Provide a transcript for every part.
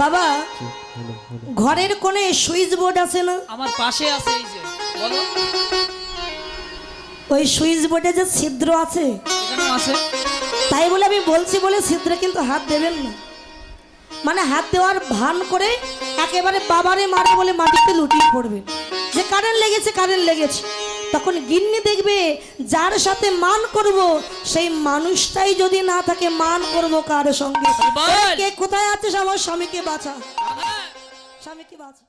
বাবা ঘরের কোণে সুইচ বোর্ড আছে না? আমার পাশে আছে এই যে বলো। ওই সুইচ বোর্ডে যে ছিদ্র আছে? আছে। তাই বলে আমি বলছি বলে ছিদ্রে কিন্তু হাত দেবেন না। মানে হাত দেওয়ার ভান করে একেবারে বাবারে মারে বলে মাটিতে লুটিয়ে পড়বে। যে কারেন্ট লেগেছে কারেন্ট লেগেছে। তখন গিন্নি দেখবে যার সাথে মান করব সেই মানুষটাই যদি না থাকে মান করব কার সঙ্গে? কে কোথায় আছে আমার স্বামীকে বাঁচা। স্বামীকে বাঁচা।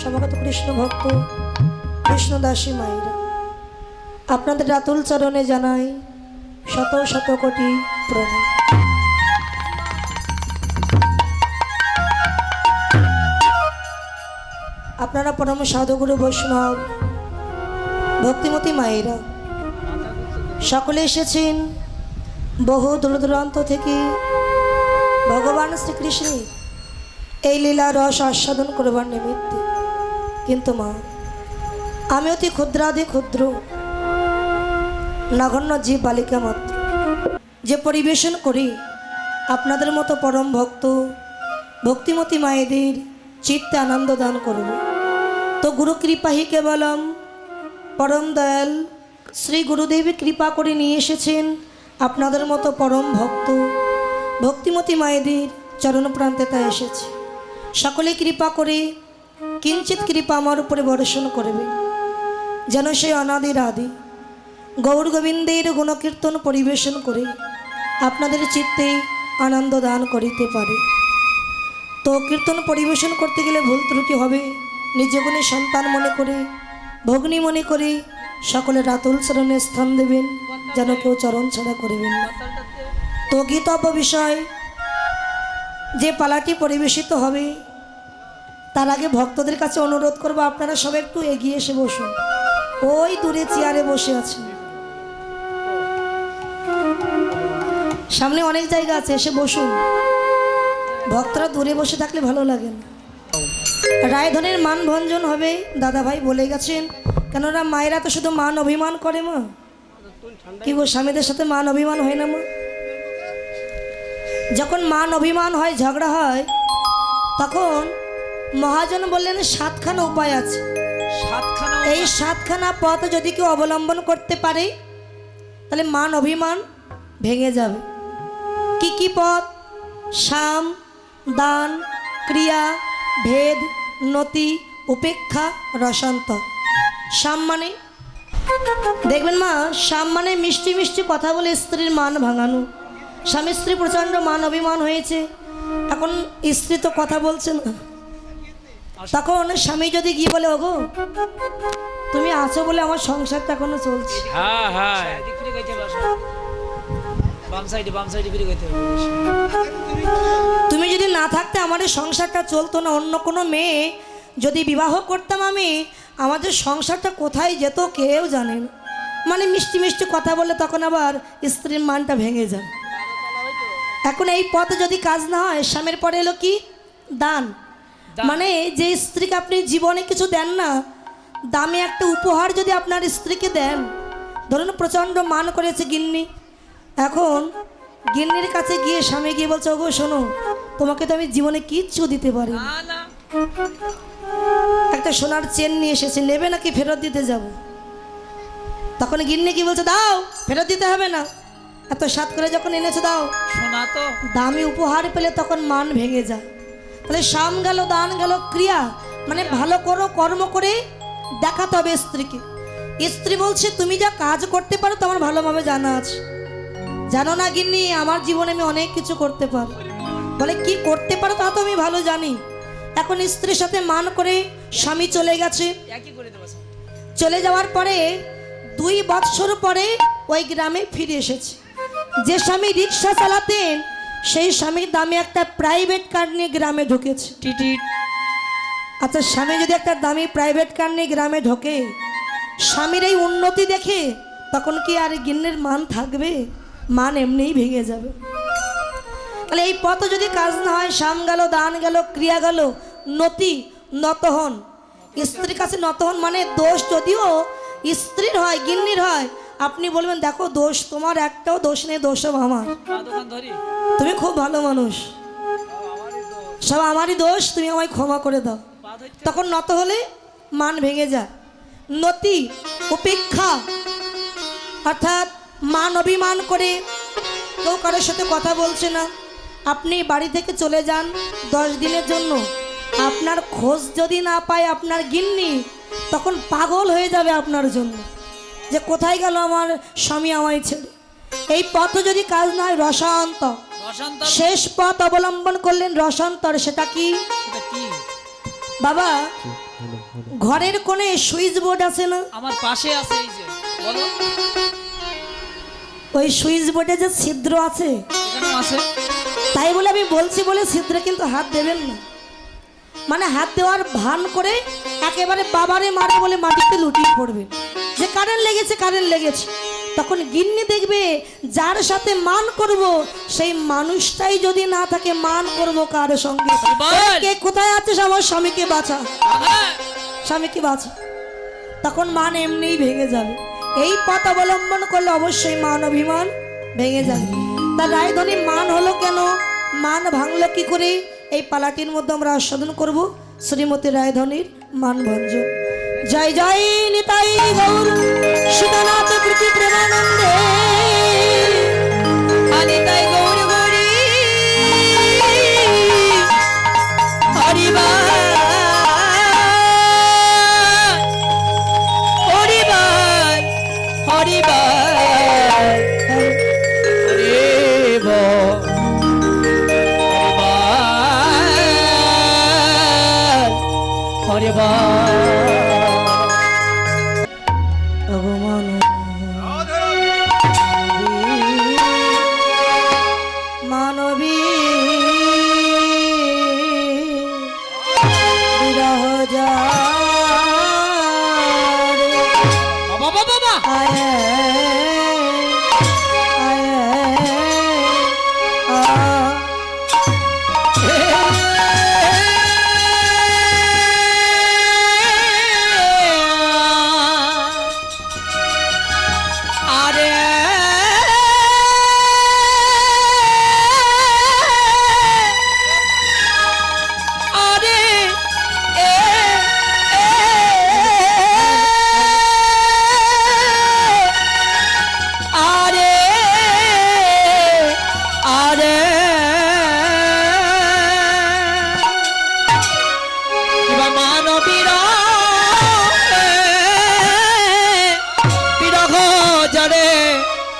সমাগত কৃষ্ণ ভক্ত কৃষ্ণদাসী মায়েরা আপনাদের রাতুল চরণে জানাই শত শত কোটি প্রণাম। আপনারা পরম সাধুগুরু বৈষ্ণব, ভক্তিমতী মায়েরা, সকলে এসেছেন বহু দূর দূরান্ত থেকে। ভগবান শ্রীকৃষ্ণের এই লীলা রস আস্বাদন করবার নিমিত্তে। কিন্তু মা, আমি অতি ক্ষুদ্রাদি ক্ষুদ্র নগণ্য জীব বালিকা মাত্র যে পরিবেশন করি, আপনাদের মতো পরম ভক্ত, ভক্তিমতী মায়েদের চিত্তে আনন্দ দান করব তো গুরু কৃপাহি কেবলম, পরম দয়াল, শ্রী গুরুদেবী কৃপা করে নিয়ে এসেছেন আপনাদের মতো পরম ভক্ত, ভক্তিমতী মায়েদের চরণ প্রান্তে তা এসেছে। সকলে কৃপা করে কিঞ্চিত কৃপা আমার উপরে বর্ষণ করবে, যেন সে অনাদির আদি। গৌর গোবিন্দের গুণকীর্তন পরিবেশন করে আপনাদের চিত্তে আনন্দ দান করিতে পারে। তো কীর্তন পরিবেশন করতে গেলে ভুল ত্রুটি হবে। নিজ গুণে সন্তান মনে করে, ভগ্নী মনে করে সকলে রাতুল চরণে স্থান দেবেন, যেন কেউ চরণ ছাড়া করিবেন না। তো গীতব্য বিষয়, যে পালাটি পরিবেশিত হবে, তার আগে ভক্তদের কাছে অনুরোধ করব, আপনারা সবাই একটু এগিয়ে এসে বসুন। ওই দূরে চেয়ারে বসে আছেন। সামনে অনেক জায়গা আছে এসে বসুন। ভক্তরা দূরে বসে থাকলে ভালো লাগে না। রায়ধনের মান ভঞ্জন হবে দাদা ভাই বলে গেছেন। কেননা মায়েরা তো শুধু মান অভিমান করে মা। কি গো স্বামীদের সাথে মান অভিমান হয় না মা? যখন মান অভিমান হয় ঝগড়া হয় তখন মহাজন বললেন সাতখানা উপায় আছে। সাতখানা এই সাতখানা পথ যদি কেউ অবলম্বন করতে পারে তাহলে মান অভিমান ভেঙে যাবে। কি কি পথ সাম, দান, ক্রিয়া, ভেদ, নতি, উপেক্ষা, রসান্ত। সাম মানে? দেখবেন মা, সাম মানে মিষ্টি মিষ্টি কথা বলে স্ত্রীর মান ভাঙানো। স্বামী স্ত্রী প্রচণ্ড মান অভিমান হয়েছে। এখন স্ত্রী তো কথা বলছে না। তখন স্বামী যদি গিয়ে বলে, ওগো, তুমি আছো বলে আমার সংসারটা এখনও চলছে? হ্যাঁ হ্যাঁ। বাম সাইডে বাম সাইডে ফিরে গাইতে হবে। তুমি যদি না থাকতে আমার সংসারটা চলতো না অন্য কোনো মেয়ে যদি বিবাহ করতাম আমি আমাদের সংসারটা কোথায় যেত কেউ জানে না। মানে মিষ্টি মিষ্টি কথা বলে তখন আবার স্ত্রীর মানটা ভেঙে যায়। এখন এই পথে যদি কাজ না হয় স্বামীর পরে এলো কি? দান। মানে যে স্ত্রীকে আপনি জীবনে কিছু দেন না দামে একটা উপহার যদি আপনার স্ত্রীকে দেন ধরুন প্রচণ্ড মান করেছে গিন্নি এখন গিন্নির কাছে গিয়ে স্বামী গিয়ে বলছে ওগো শোনো তোমাকে তো আমি জীবনে কিচ্ছু দিতে পারি একটা সোনার চেন নিয়ে এসেছে নেবে নাকি ফেরত দিতে যাব? তখন গিন্নি কি বলছে দাও ফেরত দিতে হবে না। এত সাত করে যখন এনেছে দাও। শোনা তো। দামি উপহার পেলে তখন মান ভেঙে যায়। তাহলে সাম গেল দান গেল ক্রিয়া মানে ভালো করো কর্ম করে দেখাতে হবে স্ত্রীকে। স্ত্রী বলছে তুমি যা কাজ করতে পারো তোমার ভালোভাবে জানা আছে। জানো না গিন্নি আমার জীবনে আমি অনেক কিছু করতে পারো। বলে কি করতে পারো তা তো আমি ভালো জানি। এখন স্ত্রীর সাথে মান করে স্বামী চলে গেছে। চলে যাওয়ার পরে দুই বৎসর পরে ওই গ্রামে ফিরে এসেছে। যে স্বামী রিক্সা চালাতেন সেই স্বামীর দামে একটা প্রাইভেট কার নিয়ে গ্রামে ঢুকেছে। টিটিট আচ্ছা স্বামী যদি একটা দামি প্রাইভেট কার নিয়ে গ্রামে ঢোকে স্বামীর এই উন্নতি দেখে তখন কি আর গিন্নের মান থাকবে? মান এমনিই ভেঙে যাবে। তাহলে এই পথ যদি কাজ না হয় সাম গেল, দান গেল, ক্রিয়া গেল, নতি নত হন। স্ত্রীর কাছে নত হন মানে দোষ যদিও স্ত্রীর হয়, গিন্নির হয়, আপনি বলবেন, দেখো, দোষ তোমার একটাও দোষ নেই, দোষ সব আমার। তুমি খুব ভালো মানুষ। সব আমারই দোষ, তুমি আমায় ক্ষমা করে দাও। তখন নত হলে মান ভেঙে যায়। নতি, উপেক্ষা, অর্থাৎ মান অভিমান করে কেউ কারোর সাথে কথা বলছে না। আপনি বাড়ি থেকে চলে যান দশ দিনের জন্য। আপনার খোঁজ যদি না পায় আপনার গিন্নি তখন পাগল হয়ে যাবে আপনার জন্য। যে কোথায় গেল আমার স্বামী আমায় ছেড়ে? এই পথ যদি কাজ নয় রসান্তর বসন্ত শেষ পথ অবলম্বন করলেন রসান্তর সেটা কি? সেটা কি? বাবা ঘরের কোণে সুইচ বোর্ড আছে না? আমার পাশে আছে এই যে বলো ওই সুইচ বোর্ডে যে ছিদ্র আছে তাই বলে আমি বলছি বলে ছিদ্রে কিন্তু হাত দেবেন না। মানে হাত দেওয়ার ভান করে একেবারে বাবারে মারে বলে মাটিতে লুটিয়ে পড়বে। যে কারেন্ট লেগেছে কারেন্ট লেগেছে। তখন গিন্নি দেখবে যার সাথে মান করব সেই মানুষটাই যদি না থাকে মান করব কার সঙ্গে। কে কোথায় আছে আমার স্বামীকে বাঁচা। স্বামীকে বাঁচা। তখন মান এমনিই ভেঙে যাবে। এই পথ অবলম্বন করলে অবশ্যই মান অভিমান ভেঙে যাবে তার রায়ধনী মান হলো কেন? মান ভাঙলো কি করে? এই পালাটির মধ্যে আমরা আস্বাদন করব শ্রীমতী রায়ধনীর মান ভঞ্জন জয় জয় নিতাই গৌর, সীতানাথ প্রীতি প্রেমানন্দে।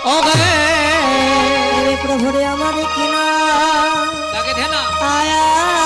অগে রে প্রভুরে আমার কিনা লাগে আয়া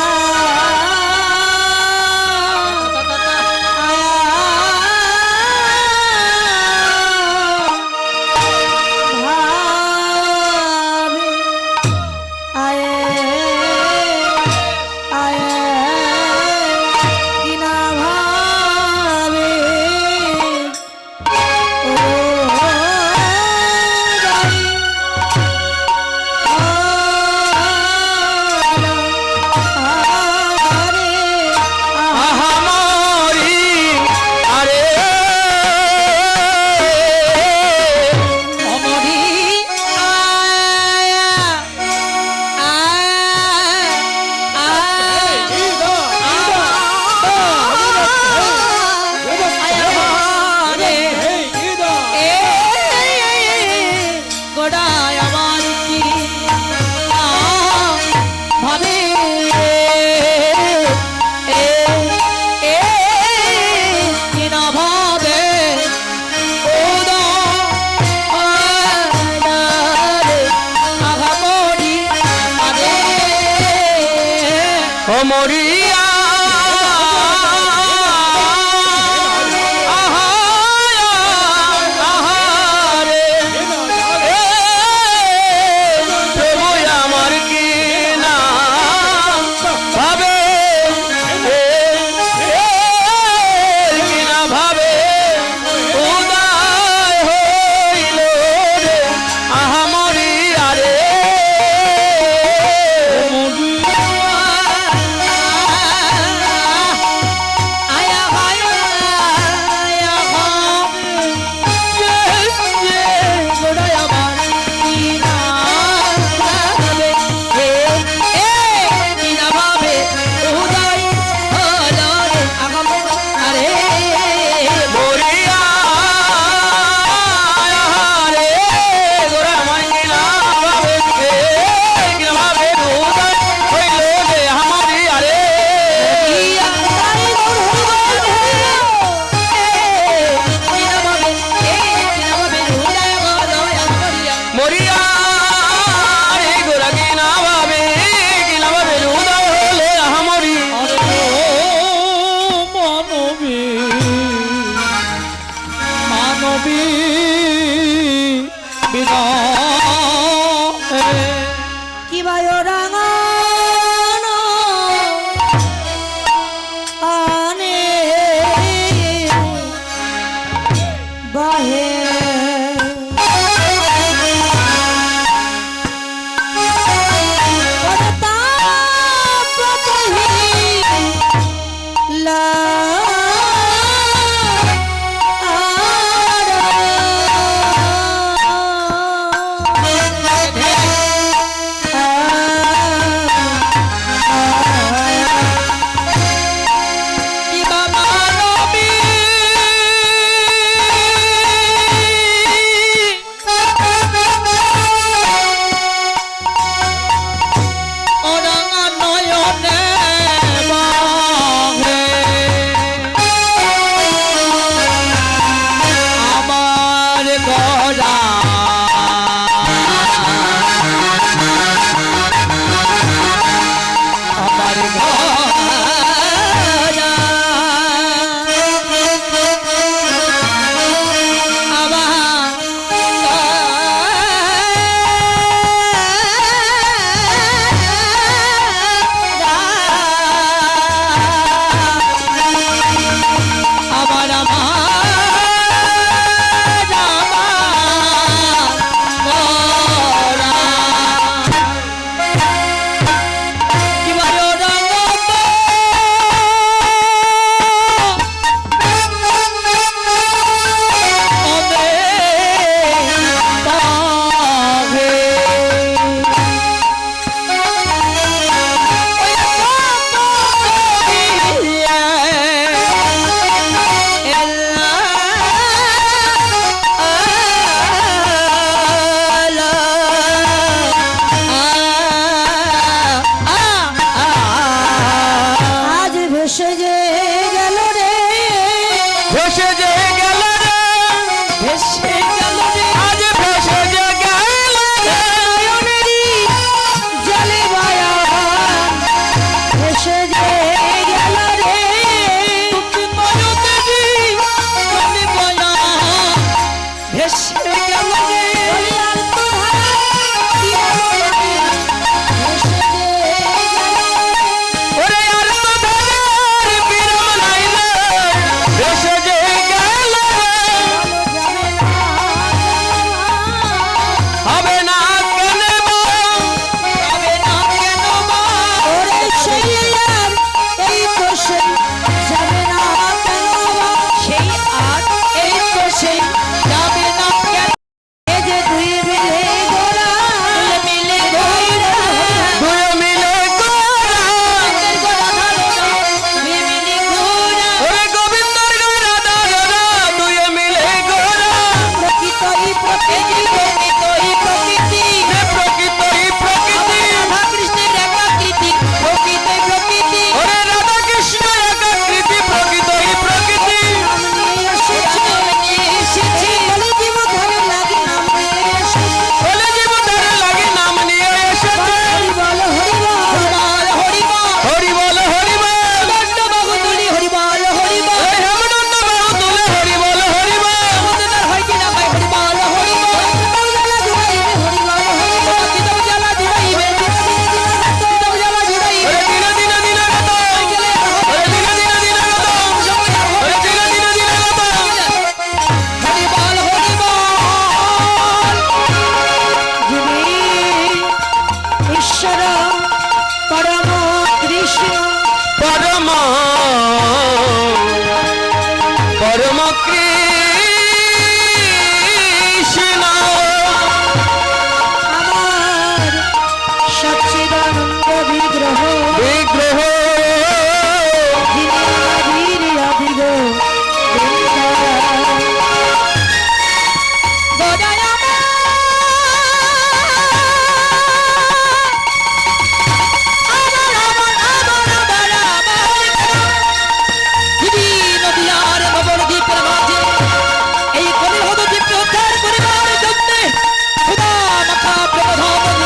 प्रवधान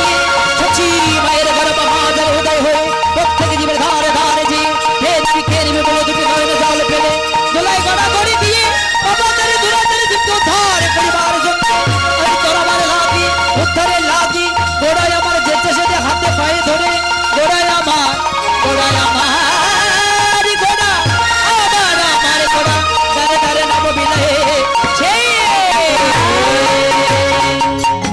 सचिव